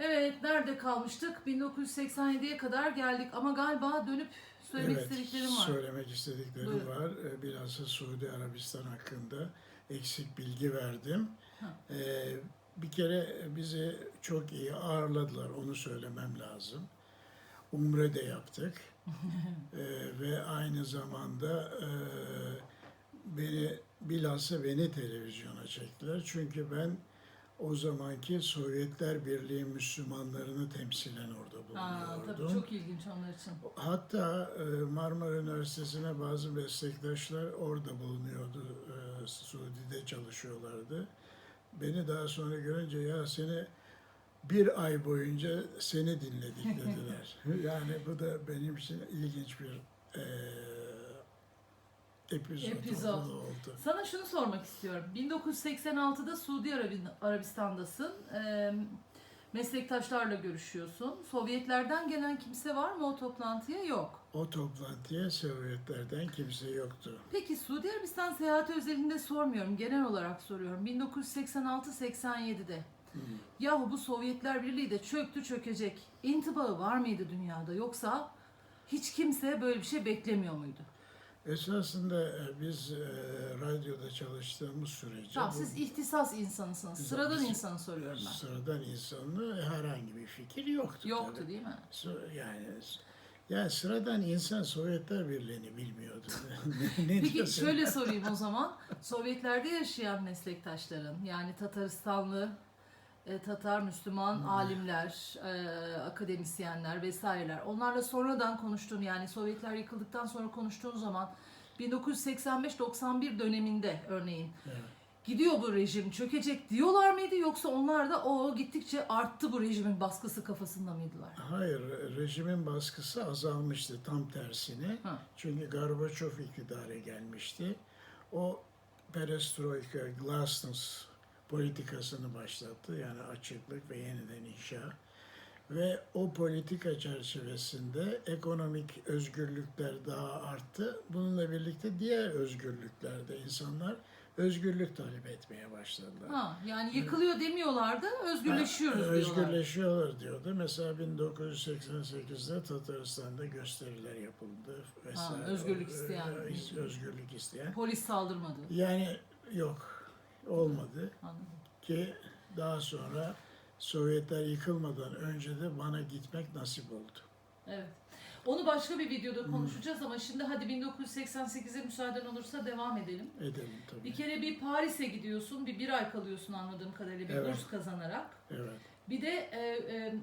Evet, nerede kalmıştık? 1987'ye kadar geldik ama galiba dönüp söylemek evet, istediklerim var. söylemek istediklerim Buyurun. var. Ee, Bilhassa Suudi Arabistan hakkında eksik bilgi verdim. Ee, bir kere bizi çok iyi ağırladılar, onu söylemem lazım. Umre de yaptık. Ee, ve aynı zamanda e, beni bilhassa beni televizyona çektiler. Çünkü ben o zamanki Sovyetler Birliği Müslümanlarını temsilen orada Aa, bulunuyordum. tabii çok ilginç onlar için. Hatta e, Marmara Üniversitesi'ne bazı meslektaşlar orada bulunuyordu. E, Suudi'de çalışıyorlardı. Beni daha sonra görünce ya seni bir ay boyunca seni dinledik dediler. yani bu da benim için ilginç bir e, epizod, Epizod. oldu. Sana şunu sormak istiyorum. 1986'da Suudi Arabi- Arabistan'dasın. Ee, meslektaşlarla görüşüyorsun. Sovyetlerden gelen kimse var mı o toplantıya? Yok. O toplantıya Sovyetlerden kimse yoktu. Peki Suudi Arabistan seyahati özelinde sormuyorum. Genel olarak soruyorum. 1986-87'de Hmm. yahu bu Sovyetler Birliği de çöktü çökecek. İntibağı var mıydı dünyada? Yoksa hiç kimse böyle bir şey beklemiyor muydu? Esasında e, biz e, radyoda çalıştığımız sürece Tamam bu- siz ihtisas insanısınız. Biz- Sıradan insanı soruyorum ben. Sıradan insanlı herhangi bir fikir yoktu. Yoktu tabii. değil mi? Yani yani sıradan insan Sovyetler Birliği'ni bilmiyordu. ne Peki diyorsun? şöyle sorayım o zaman. Sovyetlerde yaşayan meslektaşların yani Tataristanlı, e, Tatar Müslüman Hmm. alimler, e, akademisyenler vesaireler. Onlarla sonradan konuştuğun yani Sovyetler yıkıldıktan sonra konuştuğun zaman 1985-91 döneminde örneğin Evet. gidiyor bu rejim çökecek diyorlar mıydı yoksa onlar da o gittikçe arttı bu rejimin baskısı kafasında mıydılar? Hayır, rejimin baskısı azalmıştı tam tersine. Ha. Çünkü Gorbaçov iktidara gelmişti. O perestroika, glasnost politikasını başlattı. Yani açıklık ve yeniden inşa. Ve o politika çerçevesinde ekonomik özgürlükler daha arttı. Bununla birlikte diğer özgürlüklerde insanlar özgürlük talep etmeye başladılar. Ha, yani yıkılıyor demiyorlardı, özgürleşiyoruz diyorlar. Özgürleşiyorlar diyordu. Mesela 1988'de Tataristan'da gösteriler yapıldı vesaire. özgürlük isteyen. Ee, Özgürlük isteyen. Polis saldırmadı. Yani yok olmadı Anladım. ki daha sonra Sovyetler yıkılmadan önce de bana gitmek nasip oldu. Evet. Onu başka bir videoda Hmm. konuşacağız ama şimdi hadi 1988'e müsaaden olursa devam edelim. Edelim tabii. Bir kere bir Paris'e gidiyorsun, bir bir ay kalıyorsun anladığım kadarıyla bir Evet. burs kazanarak. Evet. Bir de e, e,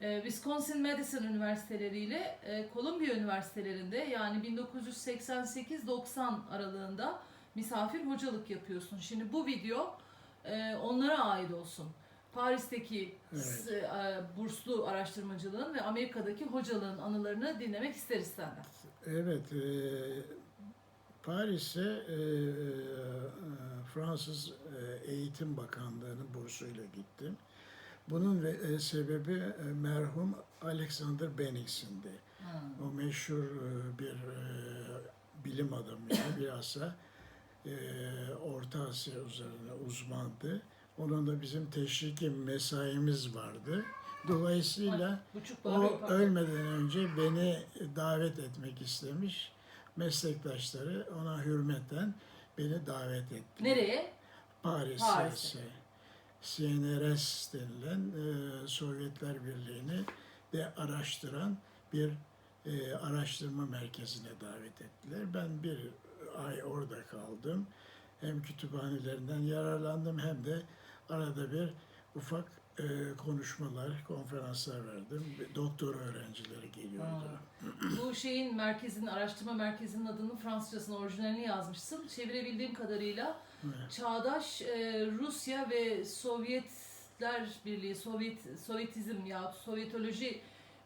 e, Wisconsin Madison Üniversiteleri ile e, Columbia Üniversitelerinde yani 1988-90 aralığında misafir hocalık yapıyorsun. Şimdi bu video e, onlara ait olsun. Paris'teki Evet. e, burslu araştırmacılığın ve Amerika'daki hocalığın anılarını dinlemek isteriz senden. Evet, e, Paris'e e, e, Fransız e, Eğitim Bakanlığı'nın bursuyla gittim. Bunun ve, e, sebebi e, merhum Alexander Bennings'indi. Ha. O meşhur e, bir e, bilim adamı yani bilhassa e, Orta Asya üzerine uzmandı. Onun da bizim teşriki mesaimiz vardı. Dolayısıyla o ölmeden önce beni davet etmek istemiş. Meslektaşları ona hürmeten beni davet etti. Nereye? Paris'e. Paris'e. CNRS denilen e, Sovyetler Birliği'ni de araştıran bir e, araştırma merkezine davet ettiler. Ben bir ay orada kaldım. Hem kütüphanelerinden yararlandım hem de arada bir ufak e, konuşmalar, konferanslar verdim. Doktor öğrencileri geliyordu. Bu şeyin merkezin, araştırma merkezinin adını Fransızcasını, orijinalini yazmışsın. Çevirebildiğim kadarıyla Evet. Çağdaş e, Rusya ve Sovyetler Birliği, Sovyet Sovyetizm ya Sovyetoloji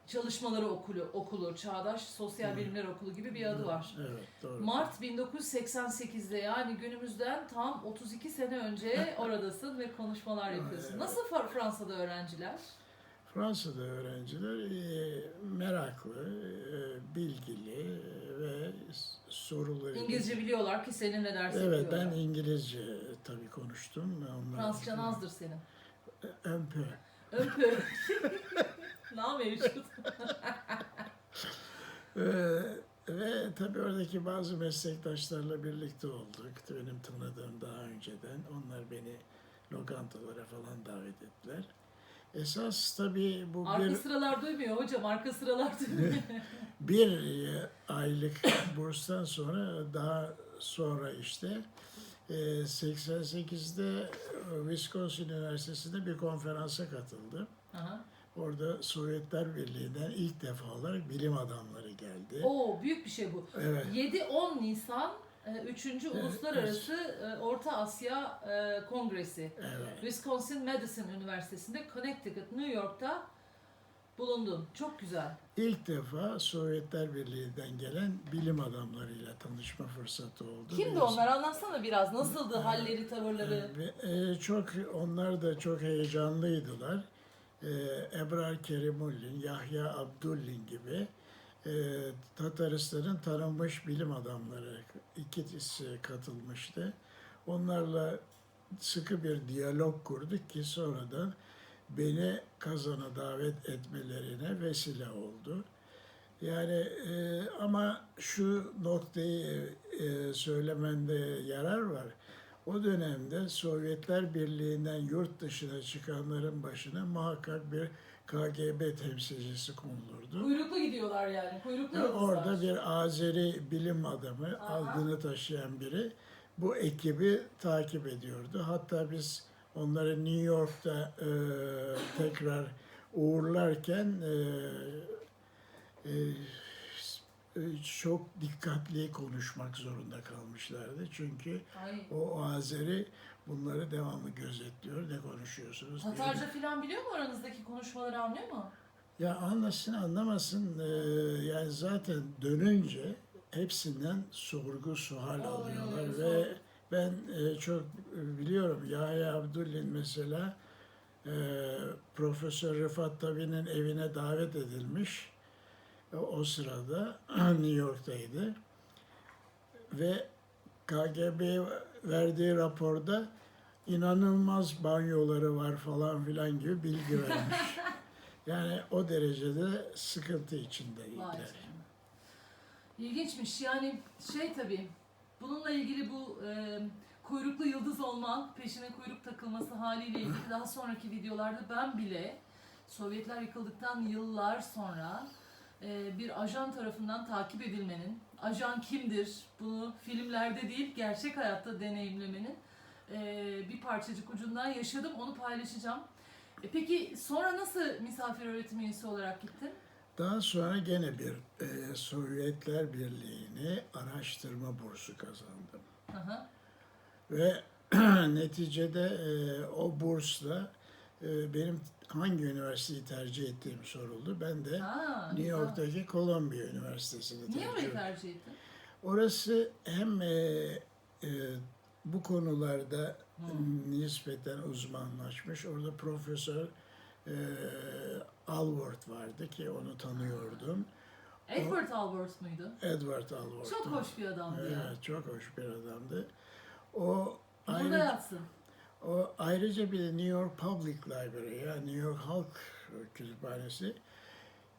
çalışmaları okulu, okulu, Çağdaş Sosyal. Bilimler Okulu gibi bir adı var. Evet, doğru. Mart 1988'de yani günümüzden tam 32 sene önce oradasın ve konuşmalar yapıyorsun. Nasıl Fransa'da öğrenciler? Fransa'da öğrenciler e, meraklı, e, bilgili ve soruları... İngilizce biliyorlar ki seninle ders Evet, yapıyorlar. ben İngilizce tabii konuştum. Onlar, Fransızcan azdır senin. Un peu. Öpü. Na mevcut. Ee, ve tabii oradaki bazı meslektaşlarla birlikte olduk. Benim tanıdığım daha önceden. Onlar beni lokantalara falan davet ettiler. Esas tabii bu Arka bir, sıralar duymuyor hocam. Arka sıralar duymuyor. bir e, aylık burstan sonra daha sonra işte e, 88'de e, Wisconsin Üniversitesi'nde bir konferansa katıldım. Aha. Orada Sovyetler Birliği'nden ilk defa olarak bilim adamları geldi. Oo büyük bir şey bu. Evet. 7-10 Nisan 3. Uluslararası e, Orta Asya e, Kongresi. Evet. Wisconsin Madison Üniversitesi'nde Connecticut, New York'ta bulundun. Çok güzel. İlk defa Sovyetler Birliği'nden gelen bilim adamlarıyla tanışma fırsatı oldu. Kimdi Biraz- onlar? Anlatsana biraz. Nasıldı halleri, tavırları? Ve, e, çok onlar da çok heyecanlıydılar. E, Ebrar Kerimullin, Yahya Abdullin gibi e, Tataristan'ın tanınmış bilim adamları ikisi katılmıştı. Onlarla sıkı bir diyalog kurduk ki sonradan beni kazana davet etmelerine vesile oldu. Yani e, ama şu noktayı e, söylemende yarar var. O dönemde Sovyetler Birliği'nden yurt dışına çıkanların başına muhakkak bir KGB temsilcisi konulurdu. Kuyruklu gidiyorlar yani. Kuyruklu Ve orada bir Azeri bilim adamı Aha. adını taşıyan biri bu ekibi takip ediyordu. Hatta biz onları New York'ta e, tekrar uğurlarken e, e, çok dikkatli konuşmak zorunda kalmışlardı. Çünkü Ay. o Azeri bunları devamlı gözetliyor. Ne konuşuyorsunuz? Tatarca falan biliyor mu aranızdaki konuşmaları anlıyor mu? Ya anlasın anlamasın e, yani zaten dönünce hepsinden sorgu sual alıyorlar oluyor, ve sorgu. ben e, çok biliyorum Yahya Abdullin mesela e, Profesör Rıfat Tabi'nin evine davet edilmiş E, o sırada New York'taydı ve KGB verdiği raporda inanılmaz banyoları var falan filan gibi bilgi vermiş. Yani o derecede sıkıntı içindeydiler. İlginçmiş. Yani şey tabii bununla ilgili bu e, kuyruklu yıldız olma, peşine kuyruk takılması haliyle ilgili daha sonraki videolarda ben bile Sovyetler yıkıldıktan yıllar sonra bir ajan tarafından takip edilmenin, ajan kimdir bunu filmlerde değil gerçek hayatta deneyimlemenin e, bir parçacık ucundan yaşadım onu paylaşacağım. E, peki sonra nasıl misafir öğretim üyesi olarak gittin? Daha sonra gene bir e, Sovyetler Birliği'ni araştırma bursu kazandım. Aha. Ve neticede e, o bursla e, benim hangi üniversiteyi tercih ettiğim soruldu. Ben de Ha, New güzel. York'taki Columbia Üniversitesi'ni Niye tercih orayı ettim. tercih ettin? Orası hem e, e, bu konularda Hı. nispeten uzmanlaşmış. Orada Profesör e, Alward vardı ki onu tanıyordum. Edward Albert mıydı? Edward Alward. Çok hoş bir adamdı. Evet, çok hoş bir adamdı. O Burada ayrı, yatsın. O ayrıca bir de New York Public Library ya New York Halk Kütüphanesi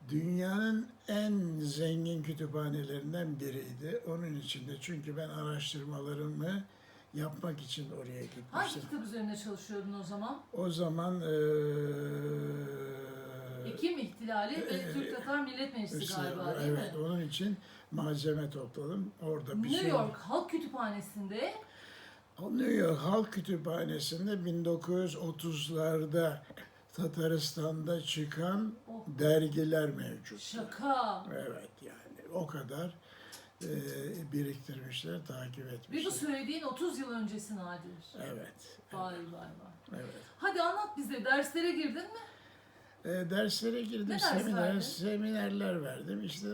dünyanın en zengin kütüphanelerinden biriydi. Onun içinde çünkü ben araştırmalarımı yapmak için oraya Hangi gitmiştim. kitap üzerinde çalışıyordun o zaman? O zaman eee Ekim İhtilali ve Ee, Türk Tatar Millet Meclisi işte, galiba değil evet, mi? onun için malzeme topladım. Orada bir New şey York Halk Kütüphanesi'nde New York Halk Kütüphanesi'nde 1930'larda Tataristan'da çıkan Oh. dergiler mevcut. şaka. Evet yani o kadar e, biriktirmişler, takip Ve bu etmişler. söylediğin 30 yıl öncesi Nadir. Evet, Vay vay vay. evet. Hadi anlat bize. Derslere girdin mi? E, derslere girdim, Ne seminer, seminerler verdim. İşte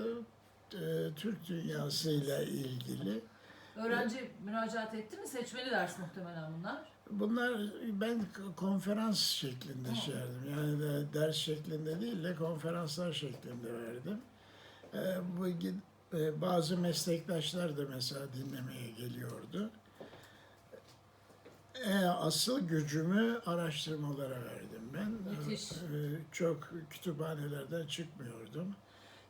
e, Türk dünyasıyla ilgili. Öğrenci müracaat etti mi? Seçmeli ders muhtemelen bunlar. Bunlar ben konferans şeklinde Hı. şey verdim. Yani de ders şeklinde değil de konferanslar şeklinde verdim. Ee, bu e, bazı meslektaşlar da mesela dinlemeye geliyordu. E, asıl gücümü araştırmalara verdim ben. Müthiş. E, çok kütüphanelerden çıkmıyordum.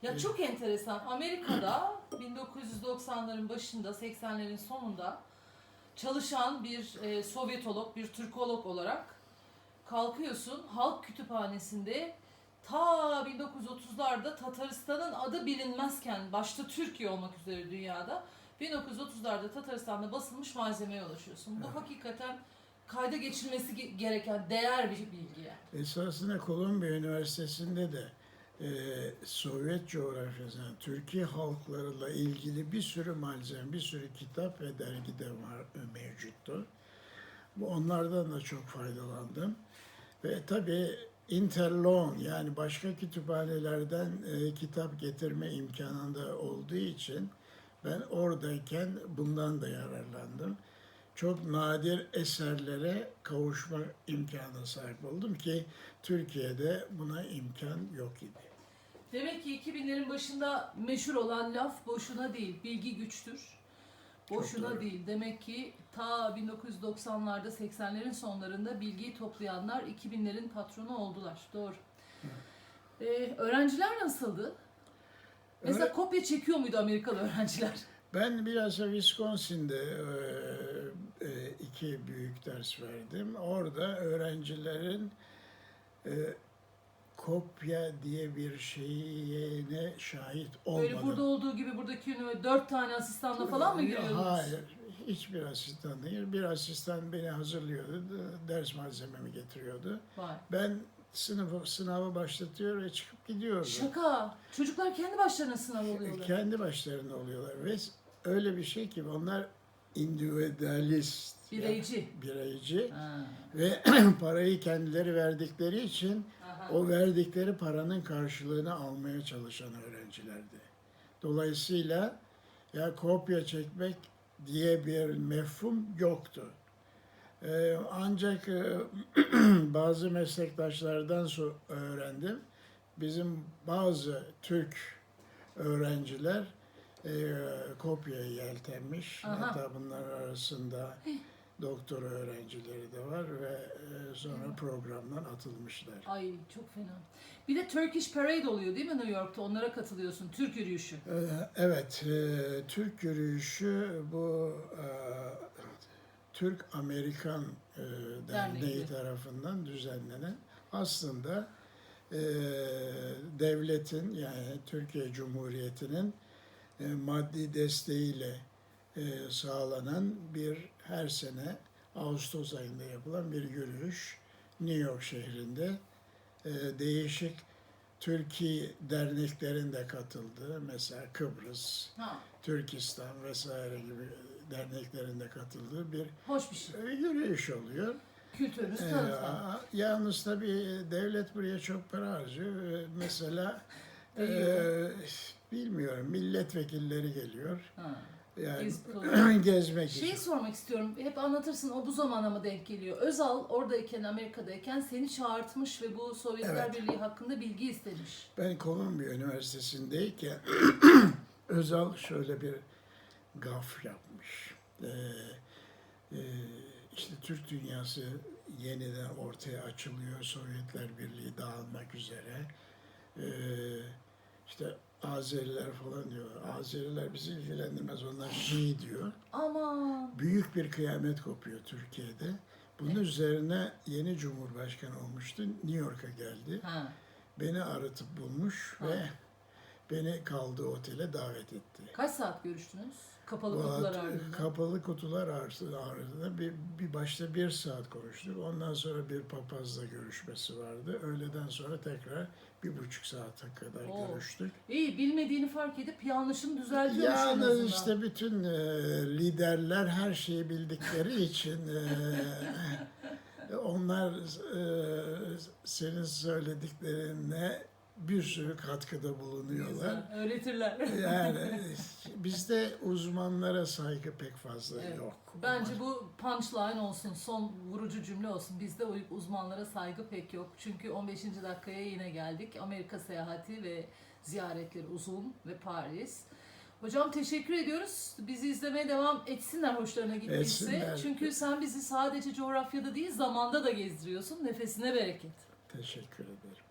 Ya çok enteresan. Amerika'da 1990'ların başında, 80'lerin sonunda çalışan bir e, Sovyetolog, bir Türkolog olarak kalkıyorsun halk kütüphanesinde ta 1930'larda Tataristan'ın adı bilinmezken başta Türkiye olmak üzere dünyada 1930'larda Tataristan'da basılmış malzemeye ulaşıyorsun. Bu hakikaten kayda geçilmesi ge- gereken değer bir bilgi yani. Esasında Kolombiya Üniversitesi'nde de e, Sovyet coğrafyasına, Türkiye halklarıyla ilgili bir sürü malzeme, bir sürü kitap ve dergi de var, e, mevcuttu. Bu onlardan da çok faydalandım. Ve tabii interloan yani başka kütüphanelerden e, kitap getirme imkanında olduğu için ben oradayken bundan da yararlandım. Çok nadir eserlere kavuşma imkanına sahip oldum ki Türkiye'de buna imkan yok idi. Demek ki 2000'lerin başında meşhur olan laf boşuna değil, bilgi güçtür. Boşuna değil. Demek ki ta 1990'larda, 80'lerin sonlarında bilgiyi toplayanlar 2000'lerin patronu oldular. Doğru. Ee, öğrenciler nasıldı? Mesela Öğre- kopya çekiyor muydu Amerikalı öğrenciler? Ben biraz da Wisconsin'de e, e, iki büyük ders verdim. Orada öğrencilerin e, kopya diye bir şeyine şahit olmadım. Böyle burada olduğu gibi buradaki üniversite dört tane asistanla falan mı giriyordunuz? Hayır. Hiçbir asistan değil. Bir asistan beni hazırlıyordu. Ders malzememi getiriyordu. Vay. Ben sınıfı, sınavı başlatıyor ve çıkıp gidiyordum. Şaka. Çocuklar kendi başlarına sınav oluyorlar. Kendi başlarına oluyorlar ve öyle bir şey ki onlar individualist. Bireyci. yani bireyci Ha. ve parayı kendileri verdikleri için Aha. o verdikleri paranın karşılığını almaya çalışan öğrencilerdi. Dolayısıyla ya kopya çekmek diye bir mefhum yoktu. Ee, ancak e, bazı meslektaşlardan öğrendim. Bizim bazı Türk öğrenciler e, kopyaya yeltenmiş. Aha. Hatta bunlar arasında doktor öğrencileri de var ve e, sonra programdan atılmışlar. Ay çok fena. Bir de Turkish Parade oluyor değil mi New York'ta? Onlara katılıyorsun. Türk yürüyüşü. Ee, Evet, e, Türk yürüyüşü bu e, Türk-Amerikan e, Derneği Derneği. tarafından düzenlenen aslında e, devletin yani Türkiye Cumhuriyeti'nin e, maddi desteğiyle e, sağlanan bir her sene Ağustos ayında yapılan bir yürüyüş New York şehrinde e, değişik Türkiye derneklerin de katıldığı mesela Kıbrıs, Ha, Türkistan vesaire gibi derneklerin de katıldığı bir hoş bir şey. e, yürüyüş oluyor. Kültürümüzü Ee, yalnız tabii devlet buraya çok para harcıyor. Mesela e. bilmiyorum milletvekilleri geliyor. Ha. Yani gezmek Şeyi için. sormak istiyorum. Hep anlatırsın o bu zamana mı denk geliyor? Özal oradayken Amerika'dayken seni çağırtmış ve bu Sovyetler Evet. Birliği hakkında bilgi istemiş. Ben Kolombiya Üniversitesi'ndeyken Özal şöyle bir gaf yapmış. Ee, e, işte Türk dünyası yeniden ortaya açılıyor. Sovyetler Birliği dağılmak üzere. Ee, işte Azeriler falan diyor. Azeriler bizi ilgilendirmez. Onlar Şii diyor. Aman. Büyük bir kıyamet kopuyor Türkiye'de. Bunun üzerine yeni Cumhurbaşkanı olmuştu. New York'a geldi Ha. beni aratıp bulmuş ve beni kaldığı otele davet etti. Kaç saat görüştünüz? Kapalı at- ardında. Kapalı kutular ardında bir, bir başta bir saat konuştuk. Ondan sonra bir papazla görüşmesi vardı. Öğleden sonra tekrar bir buçuk saate kadar Oo. görüştük. İyi bilmediğini fark edip yanlışını düzeltiyormuş Yani işte bütün e, liderler her şeyi bildikleri için e, onlar e, senin söylediklerine bir sürü katkıda bulunuyorlar. Öğretirler. Yani bizde uzmanlara saygı pek fazla Evet. yok. Bence bu punchline olsun, son vurucu cümle olsun. Bizde uzmanlara saygı pek yok. Çünkü 15. dakikaya yine geldik. Amerika seyahati ve ziyaretleri uzun ve Paris. Hocam teşekkür ediyoruz. Bizi izlemeye devam etsinler hoşlarına gittiyse. Etsinler. Çünkü sen bizi sadece coğrafyada değil zamanda da gezdiriyorsun. Nefesine bereket. Teşekkür ederim.